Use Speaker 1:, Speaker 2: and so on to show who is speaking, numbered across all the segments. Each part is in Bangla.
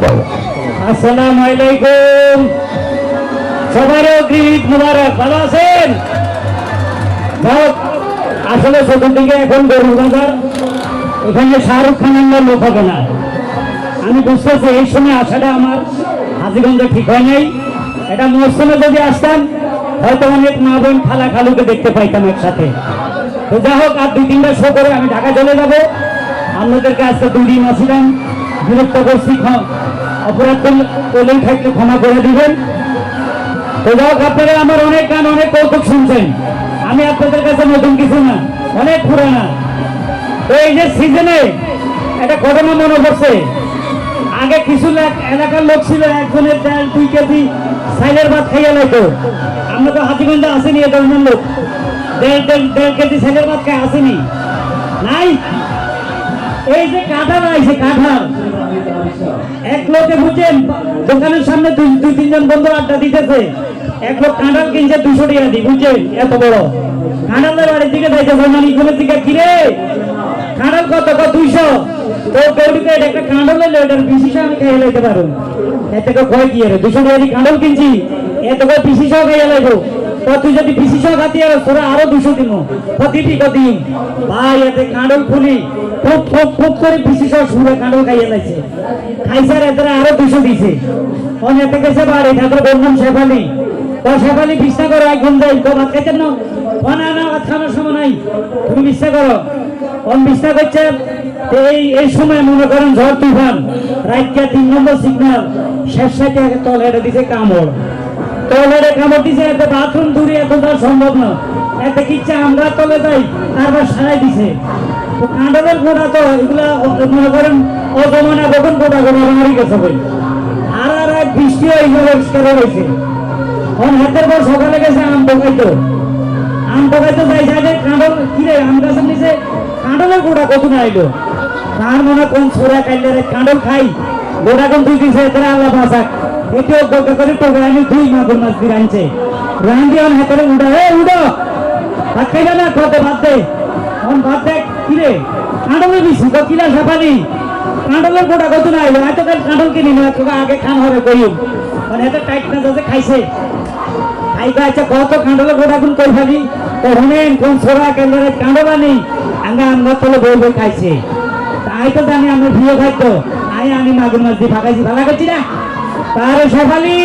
Speaker 1: করো
Speaker 2: আলাইকুম সবারও এখন গরু এখানে শাহরুখ খান আনলে লোক হবে না। আমি বুঝতেছি, এই সময় আসাটা আমার হাজিগঞ্জে ঠিক হয় নাই। এটা মৌসুমে যদি আসতাম, হয়তো অনেক মা বোন খালা খালুকে দেখতে পাইতাম একসাথে। তো যা হোক, আর দুই তিনটা শো করে আমি ঢাকা চলে যাব। আপনাদেরকে আজকে দুই দিন আসিলাম। বিরক্ত করছি অপরাধ করলে করলেই থাকলে ক্ষমা করে দিবেন। তো আপনারা আমার অনেক গান, অনেক কৌতুক শুনছেন। আমি আপনাদের কাছে নতুন কিছু না, অনেক পুরানা। তো এই যে সিজনে একটা ঘটনা মনে পড়ছে। আগে কিছু এলাকার লোক ছিল, একজনের ডাল দুই কেজি সাইলের ভাত খাইয়া লাইতো। আমরা তো হাতিগঞ্জে আসেনি, এ ধরনের লোক। দেড় দেড় দেড় কেজি সাইলের ভাত খাই আসেনি। নাই। এই যে কাঁঠাল আইছে কাঁঠাল। এক লোকে বুঝছেন দোকানের সামনে দুই দুই তিনজন বন্ধু আড্ডা দিতেছে। এক লোক কাঁঠাল কিনছে দুশো টাকা দি বুঝছেন? এত বড়। কাঁঠালের বাড়ির দিকে যাইতেছে মানে ইগুলোর দিকে। কিরে কাঁঠাল কত? কত? দুইশো। তো এত কয় কিনছি? এত করে পিসি সহ খাইয়ে লাইবো। তুই যদি তোরা আরও দুশো প্রতিটি কতি ভাই এতে কাঁঠাল ফুলি খুব খুব খুব করে সুরে কাঁঠাল খাইয়ে লাইছে। খাইছে আর দুশো দিছে। গেছে শেফালি। তো শেফালি করো একদম যাই তো ভাত না? না ভাত খাওয়ানোর সময় নাই। তুমি বিশ্বাস করো। অন বিশ্বাস করছে এই এই সময় মনে করেন ঝড় তুফান। রাইটকা তিন নম্বর সিগন্যাল শেষ আগে তল হেঁটে দিছে কামড়। হেঁটে কামড় দিছে, এতে বাথরুম দূরে, এখন তো আর সম্ভব না। এতে কিচ্ছে আমরা তলে যাই, তারপর সারাই দিছে। তো কাঁডলের গোড়া তো এগুলা, মনে করেন, অজমানা কখন গোটা গোটা মারি গেছে বই। আর আর এক বৃষ্টি এইভাবে পরিষ্কার হয়েছে। এখন হাতের পর সকালে গেছে আম ঢোকাইতো আম ঢোকাইতো যাই সাইডে কাঁডল কিরে আম গাছের নিচে কাঁডলের গোড়া কত না আইলো? তার মনে কোন ছোড়া কাইলে রে খাই। গোড়া কোন দুই দিছে এতে আল্লাহ বাসাক এটিও গোটা করে টোকা আমি দুই মাগুর মাছ আনছে। রান্দি আমার হাতের উড়া। হে উড়ো! ভাত খাইবে না? কত ভাত দে। এখন ভাত দেখ কিরে কাঁডলের বেশি তো কিলা সাফানি কাঁডলের গোটা কত না আইলো এত কাল কাঁডল কিনি না, তোকে আগে খান হবে কইম। মানে এত টাইট না যাতে খাইছে। খাইবা আচ্ছা কত কাঁডলের গোটা কোন কই ফেলি? তো শুনেন, কোন ছোড়া কেন্দ্রে কাঁডলা নেই আঙ্গা আমরা তলে বই খাইছে। তাই তো জানি আমরা ভিড়ে খাইতো আই আমি মাগুর মাছ দিয়ে ফাঁকাইছি ভালো করছি না? তারে সফালি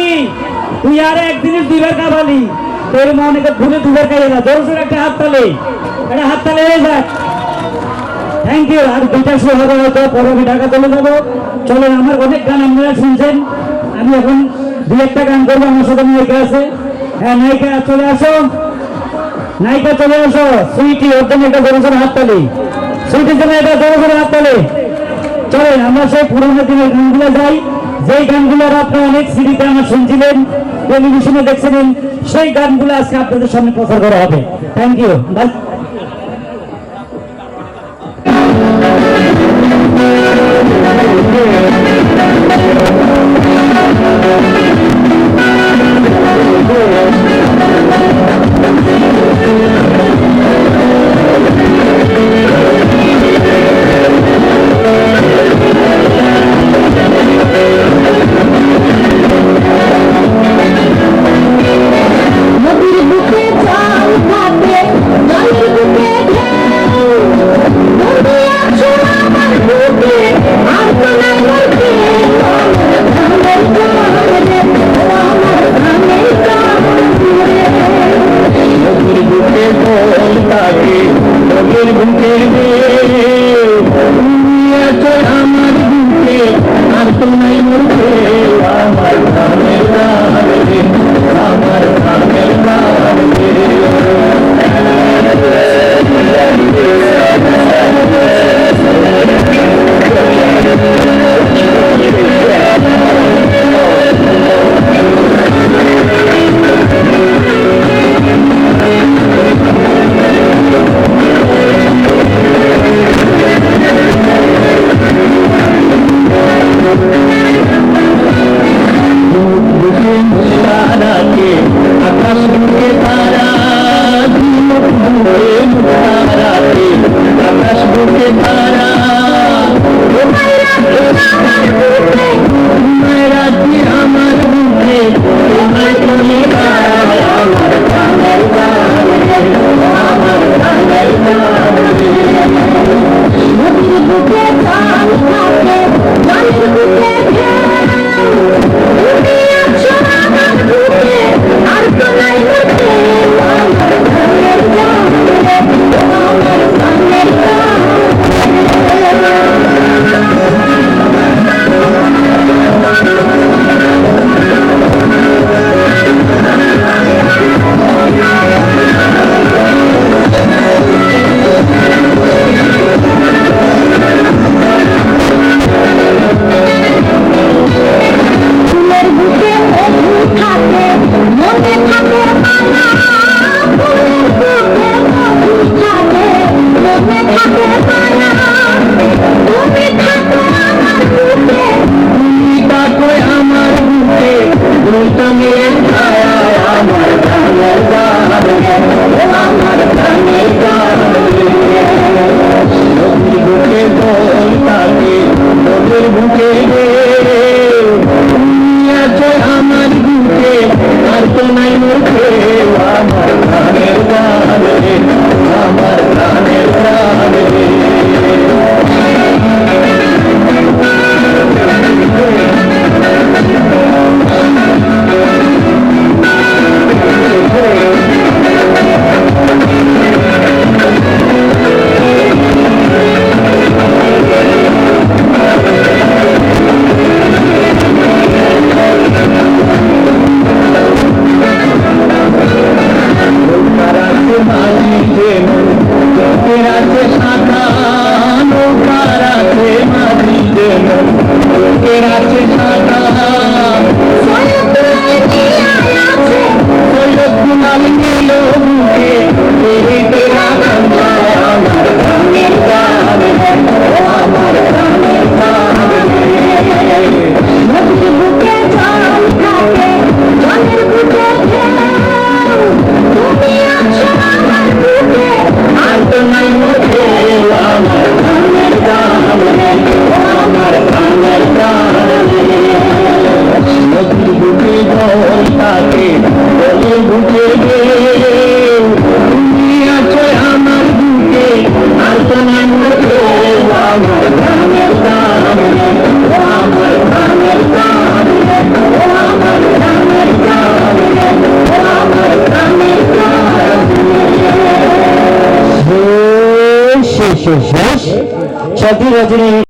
Speaker 2: তুই আর একদিনের দুইবার কাবালি তোর মনে ভুলে দুবার খাইয়ে না দরজের একটা হাত তালে। একটা হাত তালে হয়ে যাক থ্যাংক ইউ আর দুইটা শো হবে হয়তো পরে আমি ঢাকা চলে যাব। চলেন, আমার অনেক গান আপনারা শুনছেন। আমি এখন দু একটা গান করব, আমার সাথে নায়িকা আছে। হ্যাঁ নায়িকা, চলে আসো। নায়িকা, চলে আসো। সুইটি, ওর জন্য একটা হাত তালি। সুইটির জন্য একটা বড় হাত তালি। চলেন, আমরা সেই পুরোনো দিনের গানগুলো যাই। যেই গানগুলো আপনি অনেক সিডিতে আমার শুনছিলেন, টেলিভিশনে দেখছিলেন, সেই গানগুলো আজকে আপনাদের সামনে প্রচার করা হবে। Thank you
Speaker 3: Thank you.
Speaker 1: দৃশ্যের শেষ সাথী রজনী